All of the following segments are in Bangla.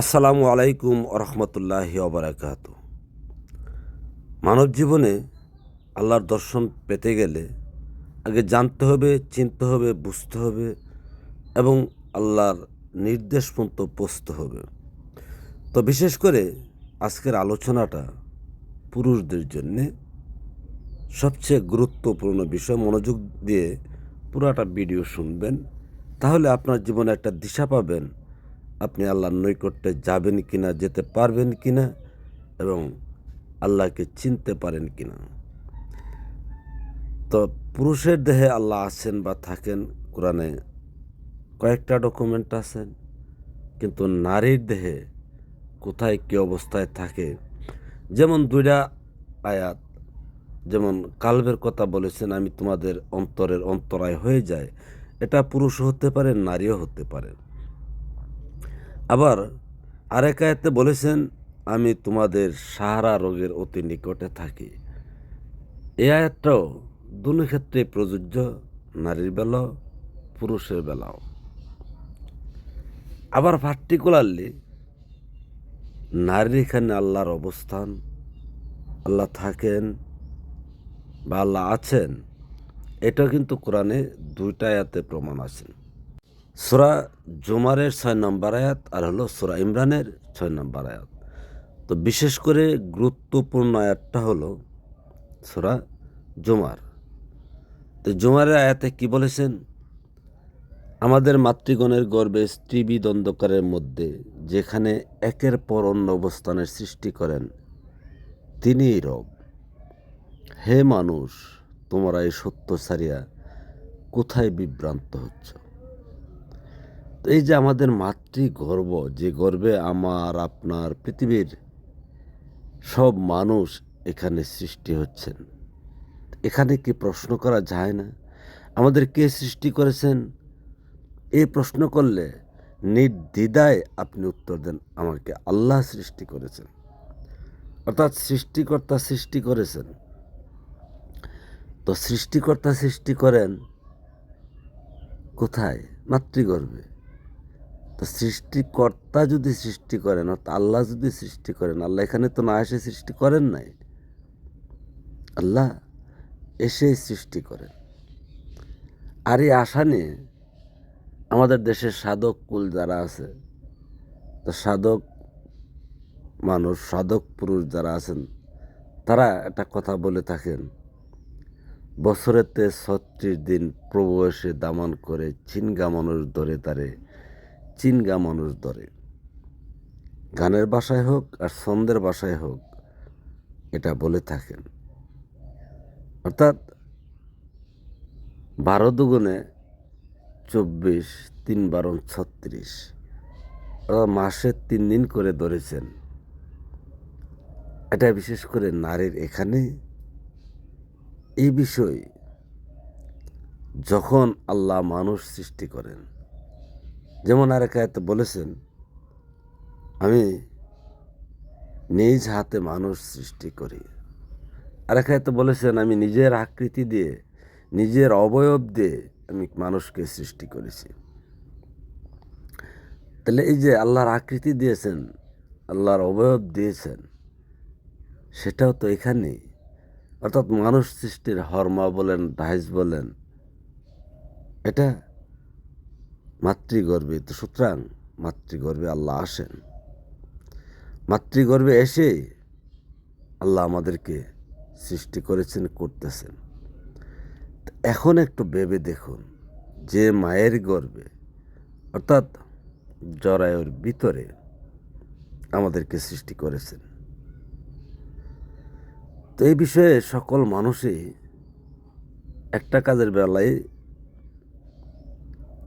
আসসালামু আলাইকুম রহমতুল্লাহি অবরাকাত মানব জীবনে আল্লাহর দর্শন পেতে গেলে আগে জানতে হবে, চিনতে হবে, বুঝতে হবে এবং আল্লাহর নির্দেশ পর্যন্ত পৌঁছতে হবে। তো বিশেষ করে আজকের আলোচনাটা পুরুষদের জন্যে সবচেয়ে গুরুত্বপূর্ণ বিষয়। মনোযোগ দিয়ে পুরাটা ভিডিও শুনবেন, তাহলে আপনার জীবনে একটা দিশা পাবেন আপনি আল্লাহর নৈকট্যে যাবেন কি না যেতে পারবেন কি না এবং আল্লাহকে চিনতে পারেন কি না তো পুরুষের দেহে আল্লাহ আছেন বা থাকেন, কোরআনে কয়েকটা ডকুমেন্ট আছেন কিন্তু নারীর দেহে কোথায় কী অবস্থায় থাকে, যেমন দুইটা আয়াত, যেমন কালবের কথা বলেছেন, আমি তোমাদের অন্তরের অন্তরায় হয়ে যায় এটা পুরুষ হতে পারে, নারীও হতে পারে। আবার আরেক আয়াতে বলেছেন, আমি তোমাদের সাহারা রোগের অতি নিকটে থাকি। এই আয়াতটাও দুনো ক্ষেত্রে প্রযোজ্য, নারীর বেলাও পুরুষের বেলাও। আবার পার্টিকুলারলি নারীর এখানে আল্লাহর অবস্থান, আল্লাহ থাকেন বা আল্লাহ আছেন এটা কিন্তু কোরআনে দুইটা আয়াতে প্রমাণ আছে। সুরা জুমারের ছয় নম্বর আয়াত আর হলো সুরা ইমরানের ছয় নম্বর আয়াত। তো বিশেষ করে গুরুত্বপূর্ণ আয়াতটা হলো সুরা জুমার। তো জুমারের আয়াতে কি বলেছেন? আমাদের মাতৃগণের গর্বে স্ত্রী অন্ধকারের মধ্যে যেখানে একের পর অন্য অবস্থানের সৃষ্টি করেন, তিনিই রব। হে মানুষ, তোমরা এই সত্য সারিয়া কোথায় বিভ্রান্ত হচ্ছ? তো এই যে আমাদের মাতৃ গর্ব যে গর্বে আমার, আপনার পৃথিবীর সব মানুষ এখানে সৃষ্টি হচ্ছেন, এখানে কি প্রশ্ন করা যায় না? আমাদের কে সৃষ্টি করেছেন? এই প্রশ্ন করলে নির্দ্বিধায় আপনি উত্তর দেন, আমাকে আল্লাহ সৃষ্টি করেছেন। অর্থাৎ সৃষ্টিকর্তা সৃষ্টি করেছেন। তো সৃষ্টিকর্তা সৃষ্টি করেন কোথায়? মাতৃগর্ভে। তো সৃষ্টিকর্তা যদি সৃষ্টি করেন, অর্থাৎ আল্লাহ যদি সৃষ্টি করেন, আল্লাহ এখানে তো না এসে সৃষ্টি করেন নাই? আল্লাহ এসেই সৃষ্টি করেন। আর এই আশা নিয়ে আমাদের দেশের সাধক কুল যারা আছে, তো সাধক মানুষ, সাধক পুরুষ যারা আছেন, তারা একটা কথা বলে থাকেন, বছরেতে ছত্রিশ দিন প্রভু এসে দামান করে চিনগা মানুষ ধরে তারে চিনগা মানুষ ধরে। গানের বাসায় হোক আর ছন্দের বাসায় হোক, এটা বলে থাকেন। অর্থাৎ বারো দুগুণে চব্বিশ, তিন বারো ছত্রিশ, অর্থাৎ মাসে তিন দিন করে ধরেছেন। এটা বিশেষ করে নারীর এখানে এই বিষয়, যখন আল্লাহ মানুষ সৃষ্টি করেন যেমন আরেক আয়তে বলেছেন, আমি নিজ হাতে মানুষ সৃষ্টি করি। আরেক আয়তে বলেছেন, আমি নিজের আকৃতি দিয়ে, নিজের অবয়ব দিয়ে আমি মানুষকে সৃষ্টি করেছি। তাহলে এই যে আল্লাহর আকৃতি দিয়েছেন, আল্লাহর অবয়ব দিয়েছেন, সেটাও তো এখানেই। অর্থাৎ মানুষ সৃষ্টির হর্মা বলেন ডাইস বলেন, এটা মাতৃগর্ভে, তো সুতরাং মাতৃগর্ভে আল্লাহ আসেন। মাতৃগর্ভে এসে আল্লাহ আমাদেরকে সৃষ্টি করেছেন, করতেছেন। এখন একটু ভেবে দেখুন, যে মায়ের গর্বে অর্থাৎ জরায়ুর ভিতরে আমাদেরকে সৃষ্টি করেছেন। তো এই বিষয়ে সকল মানুষই একটা কাজের বেলায়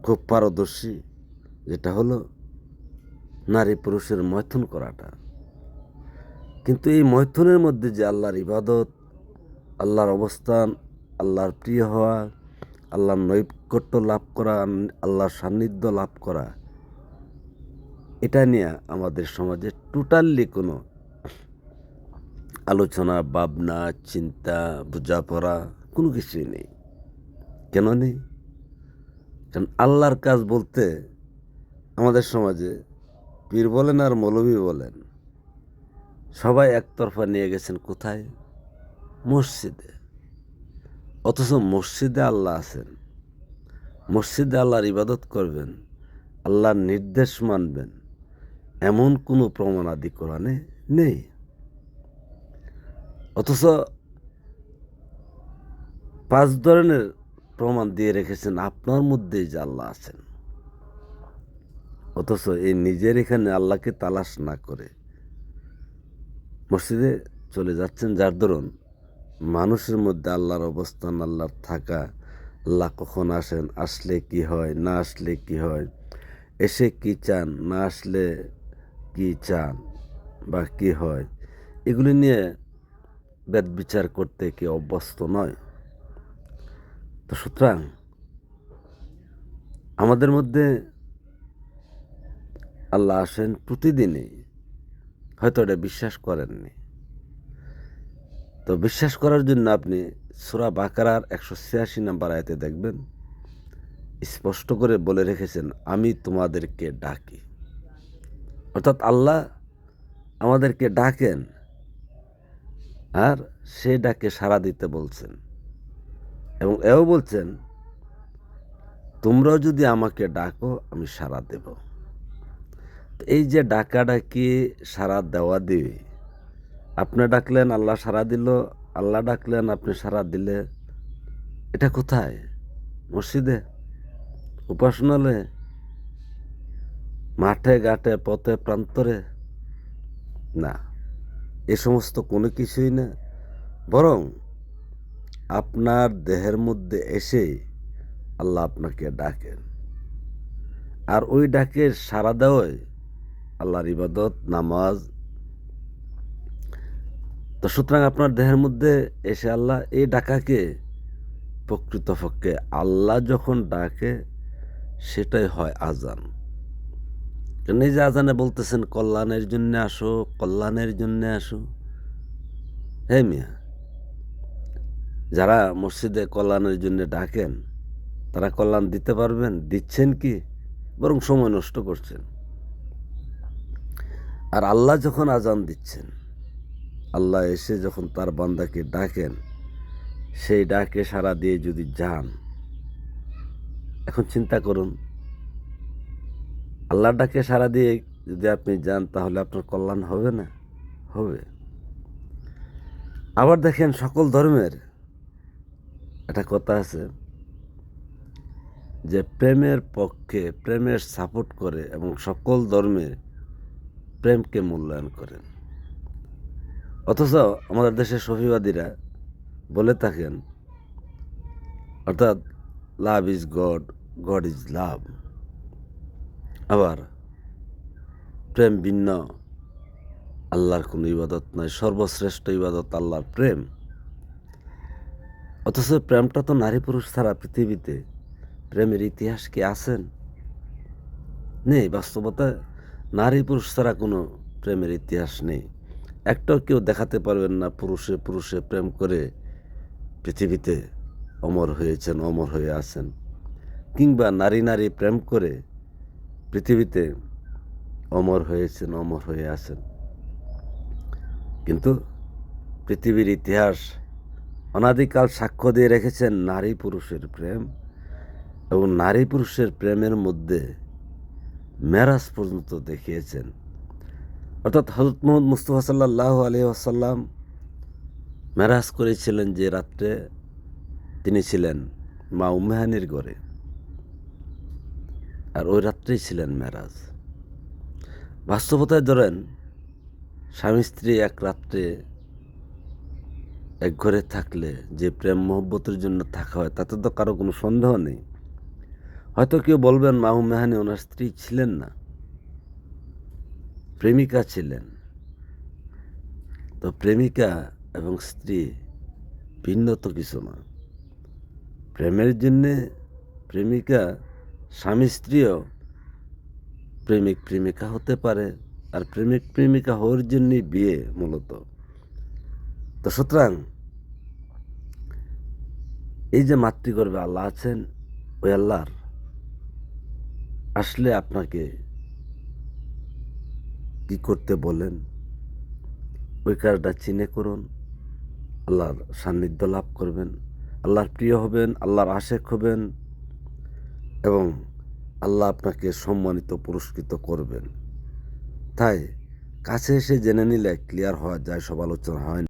খুব পারদর্শী। যেটা হলো নারী পুরুষের মৈথুন করাটা। কিন্তু এই মৈথুনের মধ্যে যে আল্লাহর ইবাদত, আল্লাহর অবস্থান, আল্লাহর প্রিয় হওয়া, আল্লাহর নৈকট্য লাভ করা, আল্লাহর সান্নিধ্য লাভ করা, এটা নিয়ে আমাদের সমাজে টোটালি কোনো আলোচনা, ভাবনা, চিন্তা, বোঝাপড়া কোনো কিছুই নেই। কেন নেই? কারণ আল্লাহর কাজ বলতে আমাদের সমাজে পীর বলেন আর মৌলবী বলেন, সবাই একতরফা নিয়ে গেছেন কোথায়? মসজিদে। অথচ মসজিদে আল্লাহ আছেন। মসজিদে আল্লাহর ইবাদত করবেন, আল্লাহর নির্দেশ মানবেন, এমন কোনো প্রমাণাদি কোরআনে নেই। অথচ পাঁচ ধরনের প্রমাণ দিয়ে রেখেছেন, আপনার মধ্যেই যে আল্লাহ আছেন। অথচ এই নিজের এখানে আল্লাহকে তালাশ না করে মসজিদে চলে যাচ্ছেন, যার দরুন মানুষের মধ্যে আল্লাহর অবস্থান, আল্লাহর থাকা, আল্লাহ কখন আসেন, আসলে কি হয়, না আসলে কি হয়, এসে কি চান, না আসলে কি চান বা কি হয়, এগুলি নিয়ে বেদ বিচার করতে কি অভ্যস্ত নয়? তো সুতরাং আমাদের মধ্যে আল্লাহ আসেন প্রতিদিনই। হয়তো এটা বিশ্বাস করেননি। তো বিশ্বাস করার জন্য আপনি সুরা বাকারার একশো ছিয়াশি নাম্বার আয়তে দেখবেন। স্পষ্ট করে বলে রেখেছেন, আমি তোমাদেরকে ডাকি। অর্থাৎ আল্লাহ আমাদেরকে ডাকেন, আর সে ডাকে সাড়া দিতে বলছেন। এবং এও বলছেন, তোমরাও যদি আমাকে ডাকো, আমি সাড়া দেব। এই যে ডাকা ডাকি সাড়া দেওয়া দিয়ে আপনি ডাকলেন, আল্লাহ সাড়া দিল, আল্লাহ ডাকলেন, আপনি সাড়া দিলে, এটা কোথায়? মসজিদে? উপাসনালয়ে? মাঠে, ঘাটে, পথে, প্রান্তরে? না, এ সমস্ত কোনো কিছুই না। বরং আপনার দেহের মধ্যে এসে আল্লাহ আপনাকে ডাকেন। আর ওই ডাকে সাড়া দেওয়ায় আল্লাহর ইবাদত, নামাজ। তো সুতরাং আপনার দেহের মধ্যে এসে আল্লাহ এই ডাকাকে প্রকৃতপক্ষে আল্লাহ যখন ডাকে, সেটাই হয় আজান কেন এই যে আজানে বলতেছেন, কল্যাণের জন্য আসো, কল্যাণের জন্য আসো। হে মিয়া যারা মসজিদে কল্যাণের জন্য ডাকেন, তারা কল্যাণ দিতে পারবেন, দিচ্ছেন কি? বরং সময় নষ্ট করছেন। আর আল্লাহ যখন আজান দিচ্ছেন, আল্লাহ এসে যখন তার বান্দাকে ডাকেন, সেই ডাকে সারা দিয়ে যদি যান, এখন চিন্তা করুন আল্লাহ ডাকে সারা দিয়ে যদি আপনি যান, তাহলে আপনার কল্যাণ হবে না? হবে। আবার দেখেন সকল ধর্মের একটা কথা আছে যে প্রেমের পক্ষে প্রেমের সাপোর্ট করে এবং সকল ধর্মে প্রেমকে মূল্যায়ন করেন। অথচ আমাদের দেশের সফিবাদীরা বলে থাকেন, অর্থাৎ love is God God is love আবার প্রেম ভিন্ন, আল্লাহর কোনো ইবাদত নয় সর্বশ্রেষ্ঠ ইবাদত আল্লাহর প্রেম। অথচ প্রেমটা তো নারী পুরুষ ছাড়া পৃথিবীতে। প্রেমের ইতিহাস কি আছেন? নেই বাস্তবতা নারী পুরুষ ছাড়া কোনো প্রেমের ইতিহাস নেই। একটাও কেউ দেখাতে পারবেন না পুরুষে পুরুষে প্রেম করে পৃথিবীতে অমর হয়েছেন, অমর হয়ে আছেন। কিংবা নারী নারী প্রেম করে পৃথিবীতে অমর হয়েছেন, অমর হয়ে আছেন। কিন্তু পৃথিবীর ইতিহাস অনাদিকাল সাক্ষ্য দিয়ে রেখেছেন নারী পুরুষের প্রেম এবং নারী পুরুষের প্রেমের মধ্যে মেরাজ পর্যন্ত দেখিয়েছেন। অর্থাৎ হজরত মোহাম্মদ মুস্তফা সাল্লাহ আলী আসাল্লাম মেরাজ করেছিলেন যে রাত্রে তিনি ছিলেন মা উম্মেহানির ঘরে। আর ওই রাত্রেই ছিলেন মেরাজ। বাস্তবতায় ধরেন, স্বামী স্ত্রী এক রাত্রে এক ঘরে থাকলে যে প্রেম মোহব্বতের জন্য থাকা হয়, তাতে তো কারও কোনো সন্দেহ নেই। হয়তো কেউ বলবেন, মাহু মেহানি, ওনার স্ত্রী ছিলেন না। প্রেমিকা ছিলেন। তো প্রেমিকা এবং স্ত্রী ভিন্ন তো কিছু না। প্রেমের জন্যে প্রেমিকা স্বামী স্ত্রীও প্রেমিক প্রেমিকা হতে পারে, আর প্রেমিক প্রেমিকা হওয়ার জন্যই বিয়ে মূলত। তো সুতরাং এই যে মাতৃগর্ভে আল্লাহ আছেন, ওই আল্লাহর আসলে আপনাকে কি করতে বলেন ওই কাজটা চিনে করুন, আল্লাহর সান্নিধ্য লাভ করবেন, আল্লাহর প্রিয় হবেন, আল্লাহর আশেক হবেন এবং আল্লাহ আপনাকে সম্মানিত পুরস্কৃত করবেন তাই কাছে এসে জেনে নিলে ক্লিয়ার হওয়া যায়, সব আলোচনা হয়।